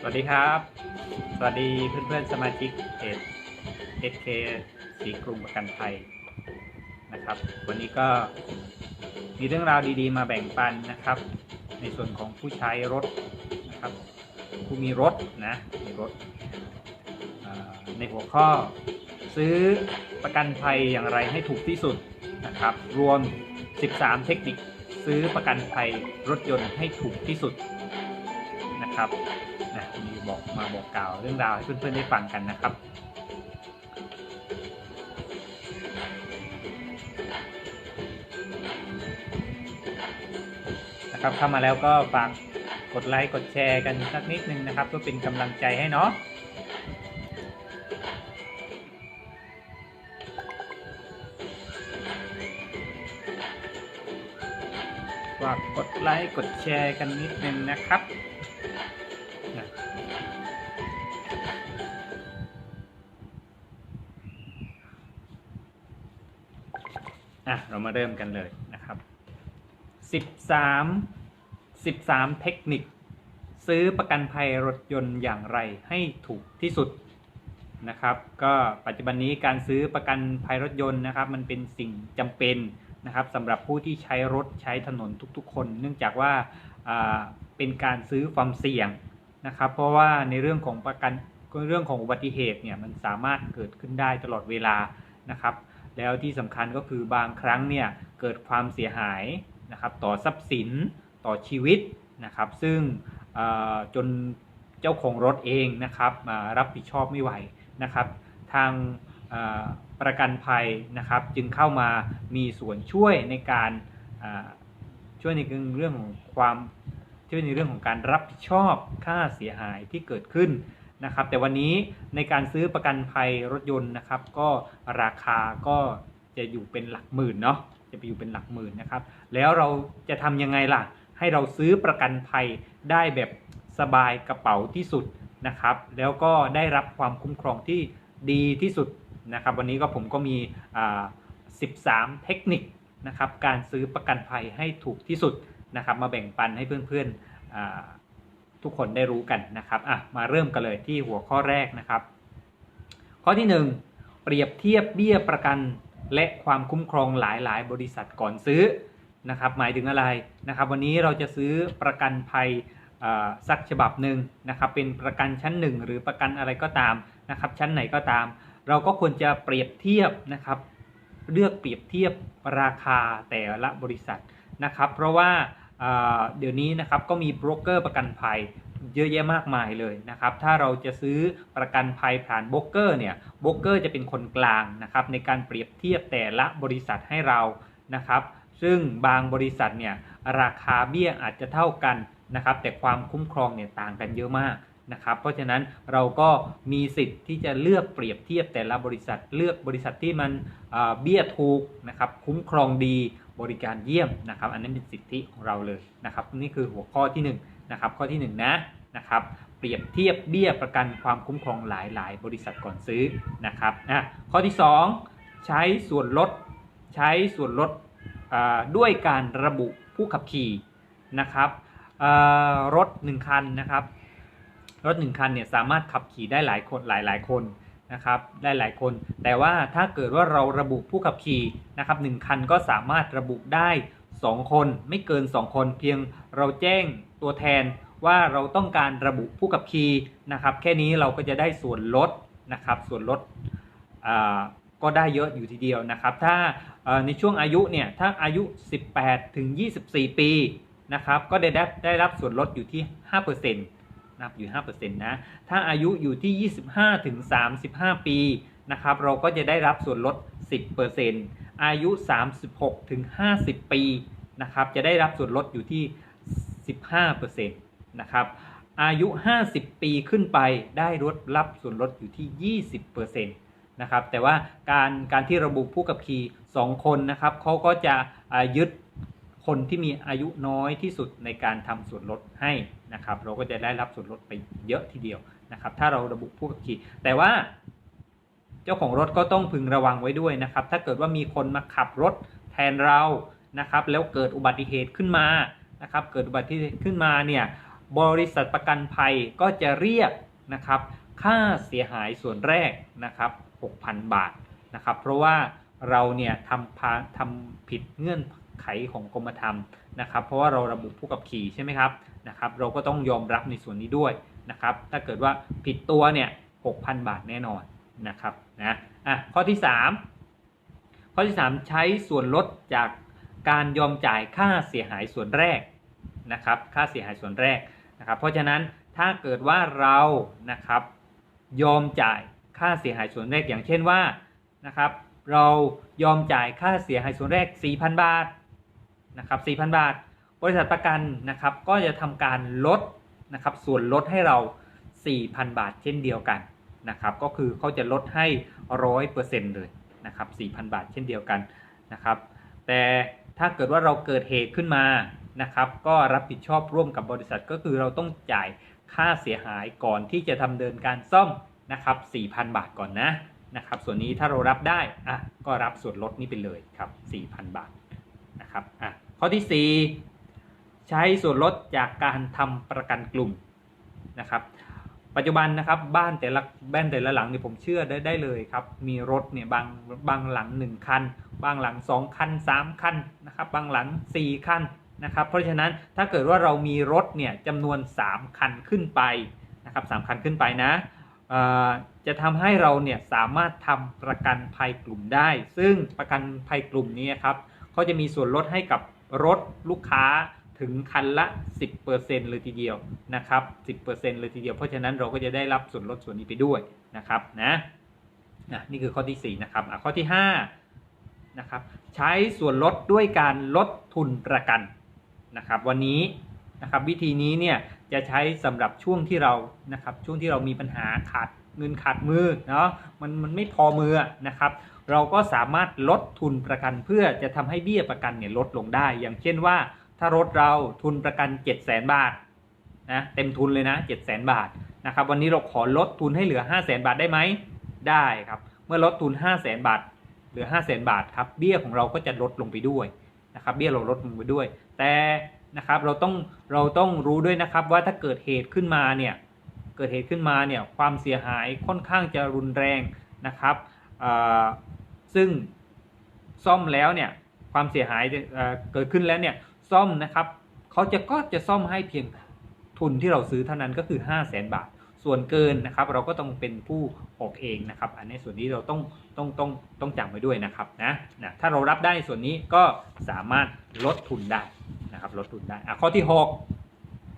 สวัสดีครับ สวัสดีเพื่อนๆสมาชิกเพจ SK สีกรุงประกันภัยนะครับ วันนี้ก็มีเรื่องราวดีๆ มาแบ่งปันนะครับ ในส่วนของผู้ใช้รถนะครับ ผู้มีรถนะมีรถ ในหัวข้อซื้อประกันภัยอย่างไรให้ถูกที่สุดนะครับ รวม 13 เทคนิคซื้อประกันภัยรถยนต์ให้ถูกที่สุดนะครับ นะมีบอกมาบอกกล่าวเรื่องราวให้เพื่อนๆได้ฟังกันนะครับนะครับเข้ามาแล้วก็ฝากกดไลค์กดแชร์กันสักนิดนึงนะครับ เพื่อเป็นกำลังใจให้เนาะฝากกดไลค์กดแชร์กันนิดนึงนะครับ เรามาเริ่มกันเลยนะครับ 13 13 เทคนิค ซื้อประกันภัยรถยนต์อย่างไรให้ถูกที่สุดนะครับ ก็ปัจจุบันนี้การซื้อประกันภัยรถยนต์นะครับ มันเป็นสิ่งจำเป็นนะครับสำหรับผู้ที่ใช้รถใช้ถนนทุกๆ คน เนื่องจากว่าอ่าเป็นการซื้อความเสี่ยงนะครับ เพราะว่าในเรื่องของประกันเรื่องของอุบัติเหตุเนี่ยมันสามารถเกิดขึ้นได้ตลอดเวลานะครับ แล้วที่สำคัญก็คือบางครั้งเนี่ยเกิดความเสียหายนะครับต่อทรัพย์สินต่อชีวิตนะครับซึ่งจนเจ้าของรถเองนะครับรับผิดชอบไม่ไหวนะครับ ทางประกันภัยนะครับจึงเข้ามามีส่วนช่วยในการช่วยในเรื่องของความช่วยในเรื่องของการรับผิดชอบค่าเสียหายที่เกิดขึ้น นะครับ แต่วันนี้ในการซื้อประกันภัยรถยนต์นะครับ ก็ราคาก็จะอยู่เป็นหลักหมื่นเนาะจะไปอยู่เป็นหลักหมื่นนะครับ แล้วเราจะทำยังไงล่ะ ให้เราซื้อประกันภัยได้แบบสบายกระเป๋าที่สุดนะครับ แล้วก็ได้รับความคุ้มครองที่ดีที่สุดนะครับ วันนี้ก็ผมก็มี 13 เทคนิคนะครับ การซื้อประกันภัยให้ถูกที่สุดนะครับ มาแบ่งปันให้เพื่อนๆอ่า ทุกคนได้รู้กันนะครับอะมาเริ่มกันเลยที่หัวข้อแรกนะครับ ข้อที่ 1 เปรียบเทียบเบี้ยประกัน และความคุ้มครองหลายๆ บริษัทก่อนซื้อนะครับ หมายถึงอะไรนะครับ วันนี้เราจะซื้อประกันภัยอ่าสักฉบับหนึ่งนะครับเป็นประกันชั้น 1 หรือประกันอะไรก็ตามนะครับชั้นไหนก็ตาม เราก็ควรจะเปรียบเทียบนะครับเลือกเปรียบเทียบราคาแต่ละบริษัทนะครับ เพราะว่า เดี๋ยวนี้นะครับก็มีโบรกเกอร์ประกันภัยเยอะแยะมากมายเลยนะครับ ถ้าเราจะซื้อประกันภัยผ่านโบรกเกอร์เนี่ยโบรกเกอร์จะเป็นคนกลางนะครับในการเปรียบเทียบแต่ละบริษัทให้เรานะครับ ซึ่งบางบริษัทเนี่ยราคาเบี้ยอาจจะเท่ากันนะครับ แต่ความคุ้มครองเนี่ยต่างกันเยอะมากนะครับ เพราะฉะนั้นเราก็มีสิทธิ์ที่จะเลือกเปรียบเทียบแต่ละบริษัทเลือกบริษัทที่มันเบี้ยถูกนะครับคุ้มครองดี บริการเยี่ยมนะครับ อันนั้นเป็นสิทธิของเราเลยนะครับ นี่คือหัวข้อที่1นะครับข้อที่1นะนะครับเปรียบเทียบเบี้ยประกันความคุ้มครองหลาย ๆ บริษัทก่อนซื้อนะครับอะข้อที่ 2 ใช้ส่วนลดใช้ส่วนลดด้วยการระบุผู้ขับขี่นะครับรถ 1 คันนะครับรถ 1 คันเนี่ยสามารถขับขี่ได้หลายคนหลายหลายคน นะครับได้หลายคน แต่ว่าถ้าเกิดว่าเราระบุผู้ขับขี่นะครับหนึ่งคันก็สามารถระบุได้ 2 คนไม่เกิน 2 คนเพียงเราแจ้งตัวแทนว่าเราต้องการระบุผู้ขับขี่นะครับ แค่นี้เราก็จะได้ส่วนลดนะครับส่วนลดก็ได้เยอะอยู่ทีเดียวนะครับ ถ้าในช่วงอายุเนี่ยถ้าอายุ 18 ถึง 24 ปีนะครับก็ได้รับได้รับส่วนลดอยู่ที่ 5% นะครับอยู่5%นะถ้าอายุอยู่ที่ 25ถึง35 ปีนะครับเราก็จะได้รับส่วนลด 10%อายุ 36ถึง50 ปีนะครับจะได้รับส่วนลดอยู่ที่ 15%นะครับอายุ 50 ปีขึ้นไปได้ลดรับส่วนลดอยู่ที่ 20%นะครับแต่ว่าการการที่ระบุผู้กับขี่2คนนะครับเขาก็จะอายึด คนที่มีอายุน้อยที่สุดในการทำส่วนลดให้นะครับ เราก็จะได้รับส่วนลดไปเยอะทีเดียวนะครับ ถ้าเราระบุผู้ขับขี่ แต่ว่า เจ้าของรถก็ต้องพึงระวังไว้ด้วยนะครับ ถ้าเกิดว่ามีคนมาขับรถแทนเรานะครับ แล้วเกิดอุบัติเหตุขึ้นมานะครับ เกิดอุบัติเหตุขึ้นมาเนี่ยบริษัทประกันภัยก็จะเรียกนะครับ ค่าเสียหายส่วนแรกนะครับ 6,000 บาทนะครับ เพราะว่าเราเนี่ยทำทำผิดเงื่อน ไขของกรมธรรม์นะครับ เพราะว่าเราระบุผู้ขับขี่ใช่ไหมครับนะครับ เราก็ต้องยอมรับในส่วนนี้ด้วยนะครับ ถ้าเกิดว่าผิดตัวเนี่ย6,000 บาทแน่นอนนะครับนะอะข้อที่ 3 ข้อที่ 3 ใช้ส่วนลดจากการยอมจ่ายค่าเสียหายส่วนแรกนะครับค่าเสียหายส่วนแรกนะครับ เพราะฉะนั้นถ้าเกิดว่าเรานะครับยอมจ่ายค่าเสียหายส่วนแรกอย่างเช่นว่านะครับเรายอมจ่ายค่าเสียหายส่วนแรก 4,000 บาท นะครับ4,000 บาท บริษัทประกันนะครับก็จะทำการลดนะครับส่วนลดให้เรา 4,000 บาทเช่นเดียวกันนะครับก็คือเขาจะลดให้ 100%เลยนะครับ4,000 บาทเช่นเดียวกันนะครับแต่ถ้าเกิดว่าเราเกิดเหตุขึ้นมานะครับก็รับผิดชอบร่วมกับบริษัทก็คือเราต้องจ่ายค่าเสียหายก่อนที่จะทำเดินการซ่อมนะครับ4,000 บาทก่อนนะนะครับส่วนนี้ถ้าเรารับได้อะก็รับส่วนลดนี้ไปเลยครับ4,000 บาทนะครับอะ ข้อที่ 4 ใช้ส่วนลดจากการทำประกันกลุ่มนะครับ ปัจจุบันนะครับบ้านแต่ละบ้านแต่ละหลังเนี่ยผมเชื่อได้ได้เลยครับ มีรถเนี่ยบางบางหลัง 1 คัน บางหลัง 2 คัน 3 คันนะครับ บางหลัง 4 คันนะครับ เพราะฉะนั้นถ้าเกิดว่าเรามีรถเนี่ยจำนวน 3 คันขึ้นไปนะครับสคันขึ้นไปนะจะทำให้เราเนี่ยสามารถทำประกันภัยกลุ่มได้ ซึ่งประกันภัยกลุ่มนี้ครับเขาจะมีส่วนลดให้กับ รถลูกค้าถึงคันละ 10%เลยทีเดียวนะครับ 10%เลยทีเดียว เพราะฉะนั้นเราก็จะได้รับส่วนลดส่วนนี้ไปด้วยนะครับนะนะนี่คือข้อที่ 4 นะครับข้อที่5นะครับใช้ส่วนลดด้วยการลดทุนประกันนะครับวันนี้นะครับวิธีนี้เนี่ยจะใช้สำหรับช่วงที่เรานะครับช่วงที่เรามีปัญหาขาดเงินขาดมือเนาะมันมันไม่พอมือนะครับ เราก็สามารถลดทุนประกันเพื่อจะทำให้เบี้ยประกันเนี่ยลดลงได้ อย่างเช่นว่า ถ้ารถเราทุนประกัน 7 0 0 0 0 0 บาทนะเต็มทุนเลยนะ7 0 0 0 0 0 บาทนะครับวันนี้เราขอลดทุนให้เหลือ 5 0 0 0 0 0 บาทได้ไหมได้ครับ เมื่อลดทุน 5 0 0 0 0 0 บาทเหลือ5 0 0 0 0 0 บาทครับเบี้ยของเราก็จะลดลงไปด้วยนะครับเบี้ยเราลดลงไปด้วย แต่นะครับเราต้องเราต้องรู้ด้วยนะครับว่าถ้าเกิดเหตุขึ้นมาเนี่ยเกิดเหตุขึ้นมาเนี่ยความเสียหายค่อนข้างจะรุนแรงนะครับ ซึ่งซ่อมแล้วเนี่ยความเสียหายเกิดขึ้นแล้วเนี่ยซ่อมนะครับเขาจะก็จะซ่อมให้เพียงทุนที่เราซื้อเท่านั้นก็คือ 5 0 0แสนบาท ส่วนเกินนะครับ เราก็ต้องเป็นผู้ออกเองนะครับ อันนี้ส่วนนี้เราต้องต้องต้องต้องจำไว้ด้วยนะครับนะนะถ้าเรารับได้ส่วนนี้ก็สามารถลดทุนได้นะครับลดทุนได้อะข้อที่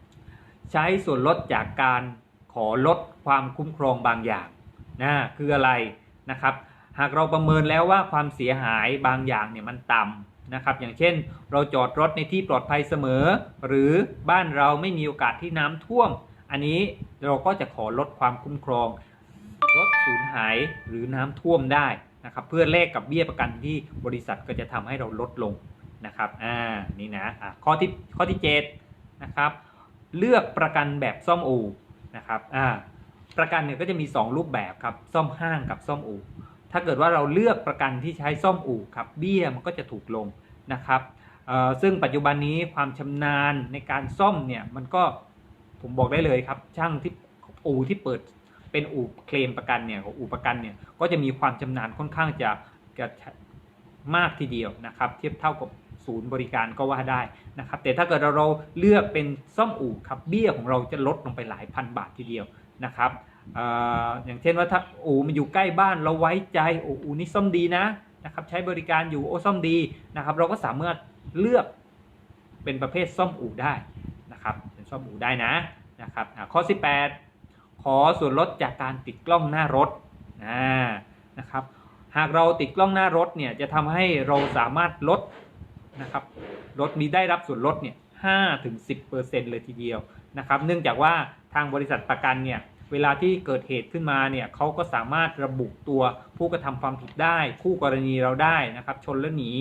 6 ใช้ส่วนลดจากการขอลดความคุ้มครองบางอย่างนะคืออะไรนะครับ หากเราประเมินแล้วว่าความเสียหายบางอย่างเนี่ยมันต่ำนะครับ อย่างเช่น เราจอดรถในที่ปลอดภัยเสมอ หรือบ้านเราไม่มีโอกาสที่น้ำท่วม อันนี้เราก็จะขอลดความคุ้มครองรถสูญหายหรือน้ำท่วมได้นะครับ เพื่อแลกกับเบี้ยประกันที่บริษัทก็จะทำให้เราลดลงนะครับ อ่า นี่นะะข้อที่ข้อที่7นะครับ เลือกประกันแบบซ่อมอูนะครับ อ่า ประกันเนี่ยก็จะมี 2 รูปแบบครับ ซ่อมห้างกับซ่อมอู่ ถ้าเกิดว่าเราเลือกประกันที่ใช้ซ่อมอู่ครับเบี้ยมันก็จะถูกลงนะครับซึ่งปัจจุบันนี้ความชำนาญในการซ่อมเนี่ยมันก็ผมบอกได้เลยครับ ช่างที่อู่ที่เปิดเป็นอู่เคลมประกันเนี่ยอู่ประกันเนี่ยก็จะมีความชำนาญค่อนข้างจะจะมากทีเดียวนะครับ เทียบเท่ากับศูนย์บริการก็ว่าได้นะครับ แต่ถ้าเกิดเราเราเลือกเป็นซ่อมอู่ครับเบี้ยของเราจะลดลงไปหลายพันบาททีเดียวนะครับ อย่างเช่นว่าถ้าอู่มันอยู่ใกล้บ้านเราไว้ใจโอ้อู่นี่ซ่อมดีนะนะครับใช้บริการอยู่โอ้ซ่อมดีนะครับ เราก็สามารถเลือกเป็นประเภทซ่อมอู่ได้นะครับเป็นซ่อมอู่ได้นะนะครับข้อ 18 ขอส่วนลดจากการติดกล้องหน้ารถนะครับหากเราติดกล้องหน้ารถเนี่ยจะทำให้เราสามารถลดนะครับรถมีได้รับส่วนลดเนี่ยห้าถึงสิบเปอร์เซ็นต์เลยทีเดียวนะครับ เนื่องจากว่าทางบริษัทประกันเนี่ย เวลาที่เกิดเหตุขึ้นมาเนี่ยเขาก็สามารถระบุตัวผู้กระทำความผิดได้ คู่กรณีเราได้นะครับชนแล้วหนี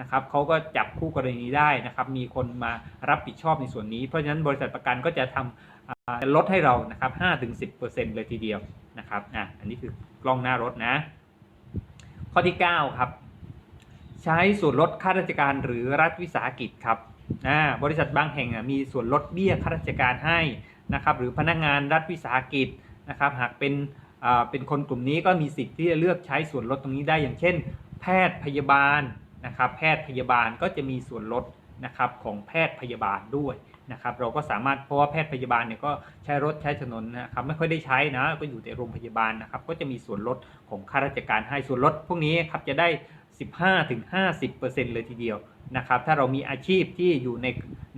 นะครับเขาก็จับคู่กรณีได้นะครับ มีคนมารับผิดชอบในส่วนนี้ เพราะฉะนั้นบริษัทประกันก็จะทำลดให้เรานะครับห้าถึงสิบเปอร์เซ็นต์เลยทีเดียวนะครับอะอันนี้คือกล้องหน้ารถนะ ข้อที่ 9 ครับ ใช้ส่วนลดค่าราชการหรือรัฐวิสาหกิจครับอ่าบริษัทบางแห่งมีส่วนลดเบี้ยข้าราชการให้ นะครับหรือพนักงานรัฐวิสาหกิจนะครับหากเป็นเป็นคนกลุ่มนี้ก็มีสิทธิ์ที่จะเลือกใช้ส่วนลดตรงนี้ได้อย่างเช่น แพทย์พยาบาลนะครับแพทย์พยาบาลก็จะมีส่วนลดนะครับของแพทย์พยาบาลด้วยนะครับเราก็สามารถเพราะว่าแพทย์พยาบาลเนี่ยก็ใช้รถใช้ถนนนะครับไม่ค่อยได้ใช้นะก็อยู่แต่โรงพยาบาลนะครับก็จะมีส่วนลดของข้าราชการให้ส่วนลดพวกนี้ครับจะได้ 15-50%เลยทีเดียวนะครับถ้าเรามีอาชีพที่อยู่ใน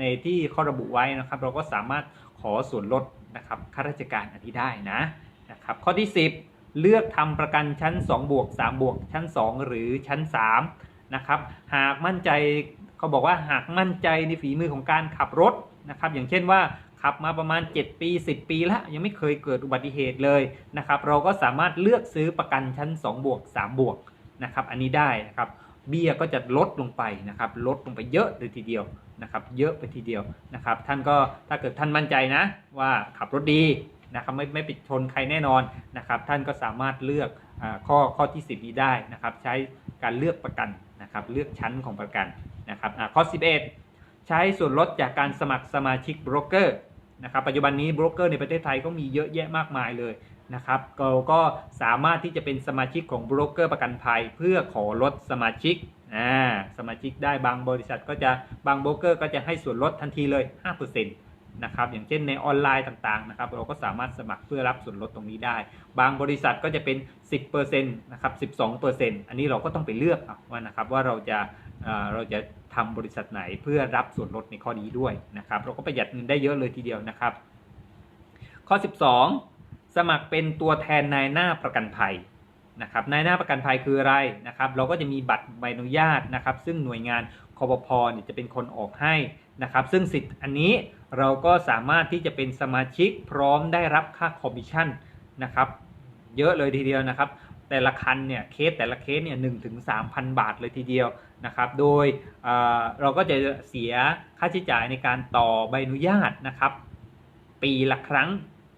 ในที่เขาระบุไว้นะครับ เราก็สามารถ อส่วนลดนะครับข้าราชการอันนี้ได้นะนะครับข้อที่ 10 เลือกทำประกันชั้น2บวก3บวกชั้น 2 หรือชั้น3นะครับหากมั่นใจเขาบอกว่าหากมั่นใจในฝีมือของการขับรถนะครับอย่างเช่นว่าขับมาประมาณ 7 ปี 10 ปีแล้วยังไม่เคยเกิดอุบัติเหตุเลยนะครับเราก็สามารถเลือกซื้อประกันชั้น 2 บวก 3 บวกนะครับอันนี้ได้นะครับ เบี้ยก็จะลดลงไปนะครับ ลดลงไปเยอะเลยทีเดียวนะครับ เยอะไปทีเดียวนะครับ ท่านก็ถ้าเกิดท่านมั่นใจนะว่าขับรถดีนะครับไม่ไม่ไปชนใครแน่นอนนะครับ ท่านก็สามารถเลือกอข้อข้อที่ 10 นี้ได้นะครับ ใช้การเลือกประกันนะครับ เลือกชั้นของประกันนะครับอ่าข้อ 11 ใช้ส่วนลดจากการสมัครสมาชิกโบรกเกอร์นะครับปัจจุบันนี้โบรกเกอร์ในประเทศไทยก็มีเยอะแยะมากมายเลย นะครับเราก็สามารถที่จะเป็นสมาชิกของบรกเกอร์ประกันภัย เพื่อขอลดสมาชิกอ่าสมาชิกได้บางบริษัทก็จะบางบรกเกอร์ก็จะให้ส่วนลดทันทีเลย 5%นะครับอย่างเช่นในออนไลน์ต่างๆนะครับเราก็สามารถสมัครเพื่อรับส่วนลดตรงนี้ได้ บางบริษัทก็จะเป็น 10%นะครับ 12%อันนี้เราก็ต้องไปเลือกว่านะครับว่าเราจะเราจะทำบริษัทไหนเพื่อรับส่วนลดในข้อนี้ด้วยนะครับ เราก็ประหยัดเงินได้เยอะเลยทีเดียวนะครับ ข้อ 12 สมัครเป็นตัวแทนนายหน้าประกันภัยนะครับนายหน้าประกันภัยคืออะไรนะครับ เราก็จะมีบัตรใบอนุญาตนะครับ ซึ่งหน่วยงานคอปพเนี่ยจะเป็นคนออกให้นะครับ ซึ่งสิทธิ์อันนี้เราก็สามารถที่จะเป็นสมาชิกพร้อมได้รับค่าคอมมิชชั่นนะครับ เยอะเลยทีเดียวนะครับ แต่ละคันเนี่ยเคสแต่ละเคสเนี่ยหนึ่งถึงสามพันบาทเลยทีเดียวนะครับ โดยเอ่อเราก็จะเสียค่าใช้จ่ายในการต่อใบอนุญาตนะครับ ปีละครั้ง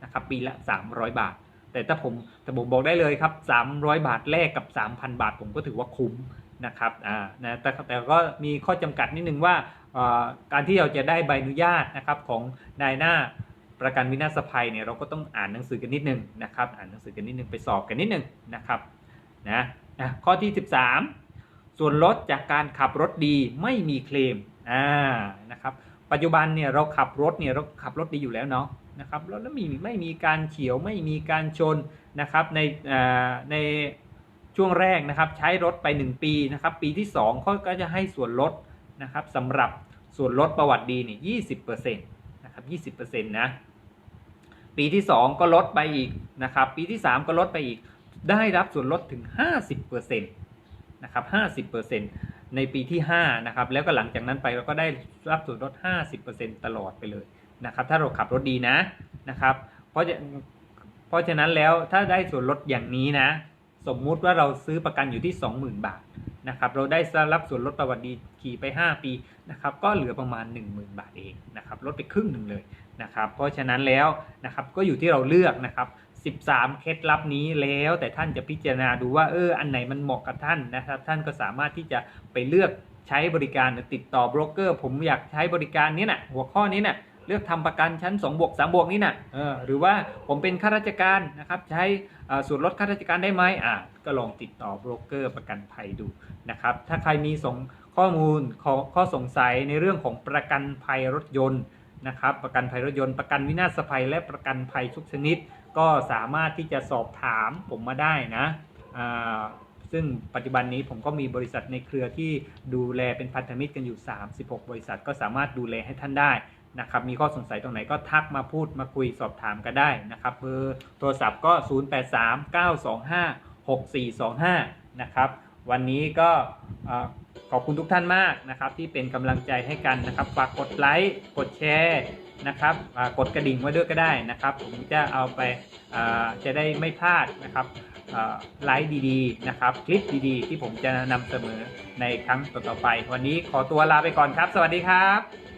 นะครับปีละ 300 บาท แต่ถ้าผมแต่ผมบอกได้เลยครับ 300 บาทแลกกับ 3,000 บาท ผมก็ถือว่าคุ้มนะครับอ่านะแต่แต่ก็มีข้อจำกัดนิดนึงว่าการที่เราจะได้ใบอนุญาตนะครับของนายหน้าประกันวินาศภัยเนี่ยเราก็ต้องอ่านหนังสือกันนิดนึงนะครับ อ่านหนังสือกันนิดนึงไปสอบกันนิดนึงนะครับนะอะข้อที่ 13 ส่วนลดจากการขับรถดีไม่มีเคลมอ่านะครับปัจจุบันเนี่ยเราขับรถเนี่ยเราขับรถดีอยู่แล้วเนาะ นะครับแล้วแล้วมีไม่มีการเฉียวไม่มีการชนนะครับในในช่วงแรกนะครับใช้รถไป 1 ปีนะครับปีที่2เขาก็จะให้ส่วนลดนะครับสำหรับส่วนลดประวัติดีเนี่ยยี่สิบเปอร์เซ็นต์นะครับยี่สิบเปอร์เซ็นต์นะปีที่ 2 ก็ลดไปอีกนะครับปีที่ 3 ก็ลดไปอีก ได้รับส่วนลดถึง 50%นะครับ50%ในปีที่5นะครับแล้วก็หลังจากนั้นไปเราก็ได้รับส่วนลด 50%ตลอดไปเลย นะครับ ถ้าเราขับรถดีนะนะครับ เพราะจะเพราะฉะนั้นแล้วถ้าได้ส่วนลดอย่างนี้นะ สมมุติว่าเราซื้อประกันอยู่ที่ 20,000 บาทนะครับเราได้รับส่วนลดประวัติดีขี่ไป 5 ปีนะครับก็เหลือประมาณ 10,000 บาทเองนะครับลดไปครึ่งหนึ่งเลยนะครับเพราะฉะนั้นแล้วนะครับก็อยู่ที่เราเลือกนะครับ 13 เคล็ดลับนี้แล้วแต่ท่านจะพิจารณาดูว่าเอออันไหนมันเหมาะกับท่านนะครับท่านก็สามารถที่จะไปเลือกใช้บริการหรือติดต่อโบรกเกอร์ ผมอยากใช้บริการนี้นะ่ะหัวข้อนี้นะ่ะ เลือกทำประกันชั้น2บวก3บวกนี่นะ่ะหรือว่าผมเป็นข้าราชการนะครับใช้ส่วนลดข้าราชการได้ไหมอะก็ลองติดต่อโบรกเกอร์ประกันภัยดูนะครับถ้าใครมีสงข้อมูลข้อข้อสงสัยในเรื่องของประกันภัยรถยนต์นะครับประกันภัยรถยนต์ประกันวินาศภัยและประกันภัยทุกชนิด ก็สามารถที่จะสอบถามผมมาได้นะอ่าซึ่งปัจจุบันนี้ผมก็มีบริษัทในเครือที่ดูแลเป็นพันธมิตรกันอยู่ 36 บริษัทก็สามารถดูแลให้ท่านได้ นะครับมีข้อสงสัยตรงไหนก็ทักมาพูดมาคุยสอบถามกันได้นะครับเบอร์โทรศัพท์ก็ 0839256425 นะครับวันนี้ก็ขอบคุณทุกท่านมากนะครับที่เป็นกำลังใจให้กันนะครับฝากกดไลค์กดแชร์นะครับกดกระดิ่งไว้ด้วยก็ได้นะครับ ผมจะเอาไปจะได้ไม่พลาดนะครับไลฟ์ดีๆนะครับคลิปดีๆ ที่ผมจะนำเสนอในครั้งต่อๆไป วันนี้ขอตัวลาไปก่อนครับ สวัสดีครับ